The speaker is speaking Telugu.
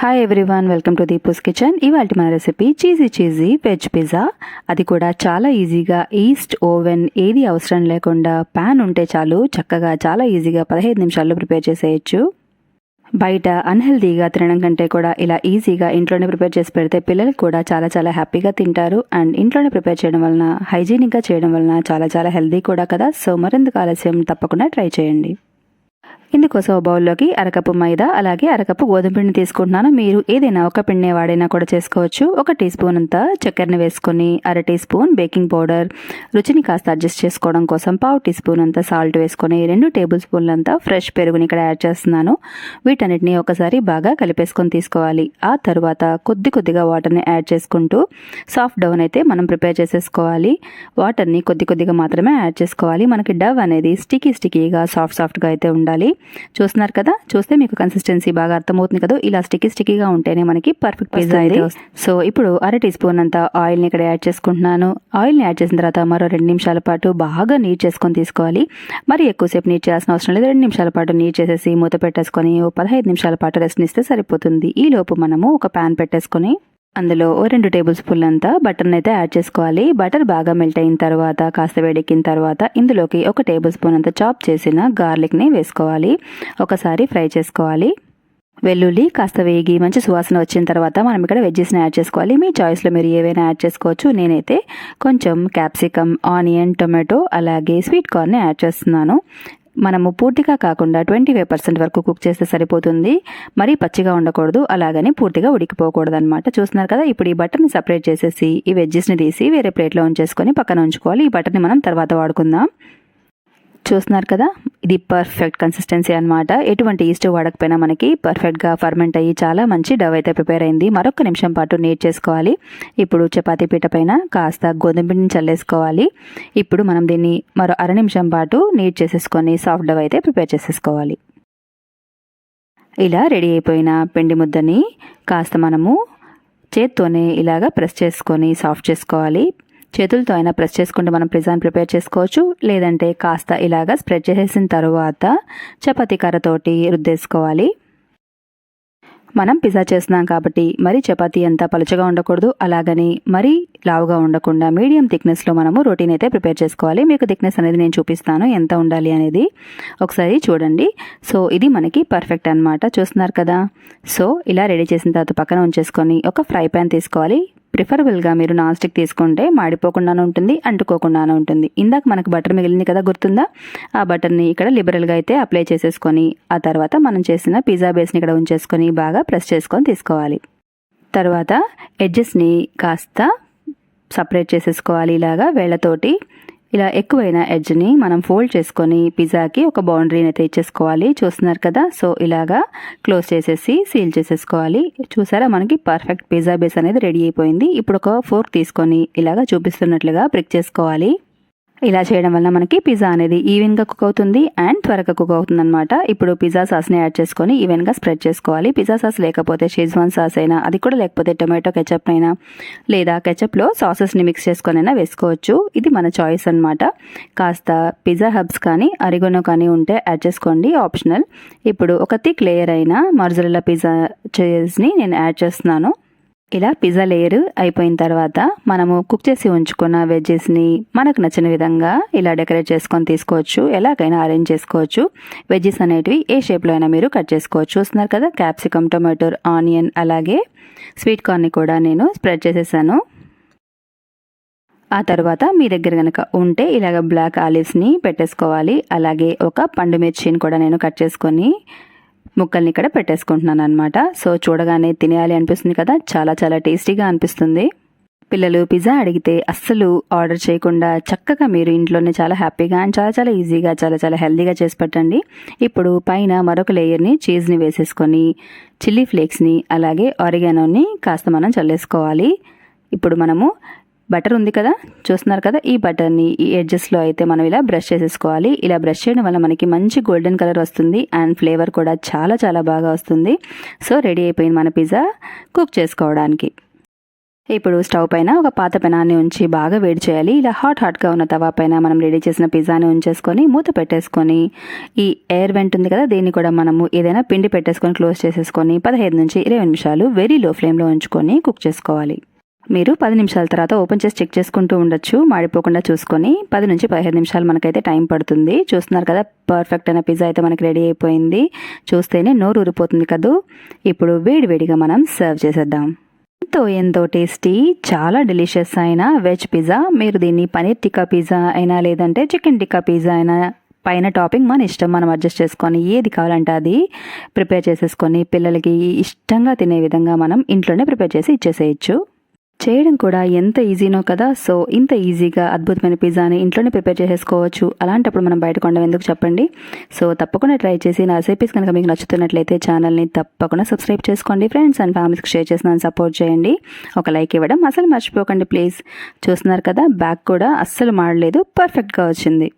Hi everyone welcome to Deepu's kitchen ఇవాళ మన recipe cheesy cheesy veg pizza అది కూడా చాలా ఈజీగా ఈస్ట్ ఓవెన్ ఏది అవసరం లేకుండా ప్యాన్ ఉంటే చాలు చక్కగా చాలా ఈజీగా పదహైదు నిమిషాల్లో ప్రిపేర్ చేసేయచ్చు. బయట అన్హెల్దీగా తినడం కంటే కూడా ఇలా ఈజీగా ఇంట్లోనే ప్రిపేర్ చేసి పెడితే పిల్లలు కూడా చాలా చాలా హ్యాపీగా తింటారు. అండ్ ఇంట్లోనే ప్రిపేర్ చేయడం వలన హైజీనిక్గా చేయడం వలన చాలా చాలా హెల్దీ కూడా కదా. సో మరెందుకు ఆలస్యం? తప్పకుండా ట్రై చేయండి. ఇందుకోసం బౌల్లోకి అరకప్పు మైదా అలాగే అరకప్పు గోధుమ పిండిని తీసుకుంటున్నాను. మీరు ఏదైనా ఒక పిండి వాడైనా కూడా చేసుకోవచ్చు. ఒక టీ స్పూన్ అంతా చక్కెరని వేసుకొని అర టీ స్పూన్ బేకింగ్ పౌడర్. రుచిని కాస్త అడ్జస్ట్ చేసుకోవడం కోసం పావు టీ స్పూన్ అంతా సాల్ట్ వేసుకొని రెండు టేబుల్ స్పూన్లు అంతా ఫ్రెష్ పెరుగుని ఇక్కడ యాడ్ చేస్తున్నాను. వీటన్నిటిని ఒకసారి బాగా కలిపేసుకొని తీసుకోవాలి. ఆ తర్వాత కొద్ది కొద్దిగా వాటర్ని యాడ్ చేసుకుంటూ సాఫ్ట్ డౌన్ అయితే మనం ప్రిపేర్ చేసేసుకోవాలి. వాటర్ని కొద్ది కొద్దిగా మాత్రమే యాడ్ చేసుకోవాలి. మనకి డవ్ అనేది స్టికీ స్టికీగా సాఫ్ట్ సాఫ్ట్గా అయితే ఉండాలి. చూస్తున్నారు కదా? చూస్తే మీకు కన్సిస్టెన్సీ బాగా అర్థమవుతుంది కదా? ఇలా స్టికీ స్టికీగా ఉంటేనే మనకి పర్ఫెక్ట్ పిజ్జా అయితే సో ఇప్పుడు అర టీ స్పూన్ అంత ఆయిల్ని ఇక్కడ యాడ్ చేసుకుంటున్నాను. ఆయిల్ని యాడ్ చేసిన తర్వాత మరో రెండు నిమిషాల పాటు బాగా నీట్ చేసుకొని తీసుకోవాలి. మరి ఎక్కువసేపు నీట్ చేయాల్సిన అవసరం లేదు. రెండు నిమిషాల పాటు నీట్ చేసేసి మూత పెట్టేసుకొని ఓ పదహైదు నిమిషాల పాటు రెస్ట్ ఇస్తే సరిపోతుంది. ఈ లోపు మనము ఒక ప్యాన్ పెట్టేసుకొని అందులో ఓ రెండు టేబుల్ స్పూన్లు అంతా బటర్ని అయితే యాడ్ చేసుకోవాలి. బటర్ బాగా మెల్ట్ అయిన తర్వాత కాస్త వేడెక్కిన తర్వాత ఇందులోకి ఒక టేబుల్ స్పూన్ అంత చాప్ చేసిన గార్లిక్ని వేసుకోవాలి. ఒకసారి ఫ్రై చేసుకోవాలి. వెల్లుల్లి కాస్త వేగి మంచి సువాసన వచ్చిన తర్వాత మనం ఇక్కడ వెజ్జెస్ని యాడ్ చేసుకోవాలి. మీ చాయిస్లో మీరు ఏవైనా యాడ్ చేసుకోవచ్చు. నేనైతే కొంచెం క్యాప్సికమ్ ఆనియన్ టొమాటో అలాగే స్వీట్ కార్న్ని యాడ్ చేస్తున్నాను. మనము పూర్తిగా కాకుండా ట్వంటీ ఫైవ్ పర్సెంట్ వరకు కుక్ చేస్తే సరిపోతుంది. మరీ పచ్చిగా ఉండకూడదు. అలాగని పూర్తిగా ఉడికిపోకూడదు అనమాట చూస్తున్నారు కదా ఇప్పుడు ఈ బటర్ని సపరేట్ చేసేసి ఈ వెజ్జెస్ని తీసి వేరే ప్లేట్లో ఉంచేసుకొని పక్కన ఉంచుకోవాలి. ఈ బటర్ని మనం తర్వాత వాడుకుందాం. చూస్తున్నారు కదా? ఇది పర్ఫెక్ట్ కన్సిస్టెన్సీ అనమాట ఎటువంటి ఈస్ట్ వాడకపోయినా మనకి పర్ఫెక్ట్గా ఫర్మెంట్ అయ్యి చాలా మంచి డవ్ అయితే ప్రిపేర్ అయింది. మరొక నిమిషం పాటు నీట్ చేసుకోవాలి. ఇప్పుడు చపాతీ పీట పైన కాస్త గోధుమ పిండిని చల్లేసుకోవాలి. ఇప్పుడు మనం దీన్ని మరో అర నిమిషం పాటు నీట్ చేసేసుకొని సాఫ్ట్ డవ్ అయితే ప్రిపేర్ చేసేసుకోవాలి. ఇలా రెడీ అయిపోయిన పిండి ముద్దని కాస్త మనము చేత్తోనే ఇలాగా ప్రెస్ చేసుకొని సాఫ్ట్ చేసుకోవాలి. చేతులతో అయినా ప్రెస్ చేసుకుంటే మనం పిజ్జాని ప్రిపేర్ చేసుకోవచ్చు. లేదంటే కాస్త ఇలాగా స్ప్రెడ్ చేసేసిన తర్వాత చపాతీ కర్రతోటి రుద్దేసుకోవాలి. మనం పిజ్జా చేస్తున్నాం కాబట్టి మరీ చపాతీ అంతా పలుచగా ఉండకూడదు. అలాగని మరీ లావుగా ఉండకుండా మీడియం థిక్నెస్లో మనము రోటీని అయితే ప్రిపేర్ చేసుకోవాలి. మీకు థిక్నెస్ అనేది నేను చూపిస్తాను. ఎంత ఉండాలి అనేది ఒకసారి చూడండి. సో ఇది మనకి పర్ఫెక్ట్ అనమాట చూస్తున్నారు కదా? సో ఇలా రెడీ చేసిన తర్వాత పక్కన ఉంచేసుకొని ఒక ఫ్రై ప్యాన్ తీసుకోవాలి. ప్రిఫరబుల్గా మీరు నాన్ స్టిక్ తీసుకుంటే మాడిపోకుండానే ఉంటుంది అంటుకోకుండానే ఉంటుంది. ఇందాక మనకు బటర్ మిగిలింది కదా గుర్తుందా? ఆ బటర్ని ఇక్కడ లిబరల్గా అయితే అప్లై చేసేసుకొని ఆ తర్వాత మనం చేసిన పిజ్జా బేస్ని ఇక్కడ ఉంచేసుకొని బాగా ప్రెస్ చేసుకొని తీసుకోవాలి. తర్వాత ఎడ్జెస్ని కాస్త సపరేట్ చేసేసుకోవాలి ఇలాగా వేళ్ళతోటి. ఇలా ఎక్కువైన ఎడ్జ్ని మనం ఫోల్డ్ చేసుకొని పిజ్జాకి ఒక బౌండరీని అయితే ఇచ్చేసుకోవాలి. చూస్తున్నారు కదా? సో ఇలాగా క్లోజ్ చేసేసి సీల్ చేసేసుకోవాలి. చూసారా? మనకి పర్ఫెక్ట్ పిజ్జా బేస్ అనేది రెడీ అయిపోయింది. ఇప్పుడు ఒక ఫోర్క్ తీసుకొని ఇలాగా చూపిస్తున్నట్లుగా ప్రిక్ చేసుకోవాలి. ఇలా చేయడం వల్ల మనకి పిజ్జా అనేది ఈవెన్గా కుక్ అవుతుంది అండ్ త్వరగా కుక్ అవుతుంది అనమాట ఇప్పుడు పిజ్జా సాస్ని యాడ్ చేసుకొని ఈవెన్గా స్ప్రెడ్ చేసుకోవాలి. పిజ్జా సాస్ లేకపోతే షేజ్వాన్ సాస్ అయినా అది కూడా లేకపోతే టొమాటో కెచప్ అయినా లేదా కెచప్లో సాసెస్ని మిక్స్ చేసుకొని అయినా వేసుకోవచ్చు. ఇది మన చాయిస్ అనమాట కాస్త పిజ్జా హబ్స్ కానీ అరిగొనో కానీ ఉంటే యాడ్ చేసుకోండి. ఆప్షనల్. ఇప్పుడు ఒక థిక్ లేయర్ అయిన మర్జరల్లా పిజ్జా చీజ్ని నేను యాడ్ చేస్తున్నాను. ఇలా పిజ్జా లేయర్ అయిపోయిన తర్వాత మనము కుక్ చేసి ఉంచుకున్న వెజ్జెస్ని మనకు నచ్చిన విధంగా ఇలా డెకరేట్ చేసుకొని తీసుకోవచ్చు. ఎలాగైనా అరేంజ్ చేసుకోవచ్చు. వెజ్జెస్ అనేటివి ఏ షేప్లో అయినా మీరు కట్ చేసుకోవచ్చు. చూస్తున్నారు కదా క్యాప్సికమ్ టొమాటో ఆనియన్ అలాగే స్వీట్ కార్న్ని కూడా నేను స్ప్రెడ్ చేసేసాను. ఆ తర్వాత మీ దగ్గర కనుక ఉంటే ఇలాగ బ్లాక్ ఆలివ్స్ని పెట్టేసుకోవాలి. అలాగే ఒక పండు మిర్చిని కూడా నేను కట్ చేసుకొని ముక్కల్ని ఇక్కడ పెట్టేసుకుంటున్నాను అనమాట సో చూడగానే తినేయాలి అనిపిస్తుంది కదా. చాలా చాలా టేస్టీగా అనిపిస్తుంది. పిల్లలు పిజ్జా అడిగితే అస్సలు ఆర్డర్ చేయకుండా చక్కగా మీరు ఇంట్లోనే చాలా హ్యాపీగా అండ్ చాలా చాలా ఈజీగా చాలా చాలా హెల్దీగా చేసి పెట్టండి. ఇప్పుడు పైన మరొక లేయర్ని చీజ్ని వేసేసుకొని చిల్లీ ఫ్లేక్స్ని అలాగే ఆరిగానోని కాస్త మనం చల్లేసుకోవాలి. ఇప్పుడు మనము బటర్ ఉంది కదా? చూస్తున్నారు కదా? ఈ బటర్ని ఈ ఎడ్జెస్లో అయితే మనం ఇలా బ్రష్ చేసేసుకోవాలి. ఇలా బ్రష్ చేయడం వల్ల మనకి మంచి గోల్డెన్ కలర్ వస్తుంది అండ్ ఫ్లేవర్ కూడా చాలా చాలా బాగా వస్తుంది. సో రెడీ అయిపోయింది మన పిజ్జా కుక్ చేసుకోవడానికి. ఇప్పుడు స్టవ్ పైన ఒక పాత పెనాన్ని ఉంచి బాగా వేడి చేయాలి. ఇలా హాట్ హాట్గా ఉన్న తవా పైన మనం రెడీ చేసిన పిజ్జాని ఉంచేసుకొని మూత పెట్టేసుకొని ఈ ఎయిర్ వెంట్ ఉంది కదా? దీన్ని కూడా మనము ఏదైనా పిండి పెట్టేసుకొని క్లోజ్ చేసేసుకొని పదహైదు నుంచి ఇరవై నిమిషాలు వెరీ లో ఫ్లేమ్లో ఉంచుకొని కుక్ చేసుకోవాలి. మీరు పది నిమిషాల తర్వాత ఓపెన్ చేసి చెక్ చేసుకుంటూ ఉండొచ్చు. మాడిపోకుండా చూసుకొని పది నుంచి పదిహేను నిమిషాలు మనకైతే టైం పడుతుంది. చూస్తున్నారు కదా పర్ఫెక్ట్ అయిన పిజ్జా అయితే మనకి రెడీ అయిపోయింది. చూస్తేనే నోరు ఊరిపోతుంది కదూ. ఇప్పుడు వేడి వేడిగా మనం సర్వ్ చేసేద్దాం. ఎంతో ఎంతో టేస్టీ చాలా డెలిషియస్ అయిన వెజ్ పిజ్జా మీరు దీన్ని పనీర్ టిక్కా పిజ్జా అయినా లేదంటే చికెన్ టిక్కా పిజ్జా అయినా పైన టాపింగ్ మన ఇష్టం. మనం అడ్జస్ట్ చేసుకొని ఏది కావాలంటే అది ప్రిపేర్ చేసేసుకొని పిల్లలకి ఇష్టంగా తినే విధంగా మనం ఇంట్లోనే ప్రిపేర్ చేసి ఇచ్చేసేయచ్చు. చేయడం కూడా ఎంత ఈజీనో కదా సో ఇంత ఈజీగా అద్భుతమైన పిజ్జాని ఇంట్లోనే ప్రిపేర్ చేసేసుకోవచ్చు. అలాంటప్పుడు మనం బయట కొండం ఎందుకు చెప్పండి? సో తప్పకుండా ట్రై చేసి నా రెసిపీస్ కనుక మీకు నచ్చుతున్నట్లయితే ఛానల్ని తప్పకుండా సబ్స్క్రైబ్ చేసుకోండి. ఫ్రెండ్స్ అండ్ ఫ్యామిలీస్కి షేర్ చేసిన సపోర్ట్ చేయండి. ఒక లైక్ ఇవ్వడం అసలు మర్చిపోకండి ప్లీజ్. చూస్తున్నారు కదా బ్యాగ్ కూడా అస్సలు మాడలేదు పర్ఫెక్ట్గా వచ్చింది.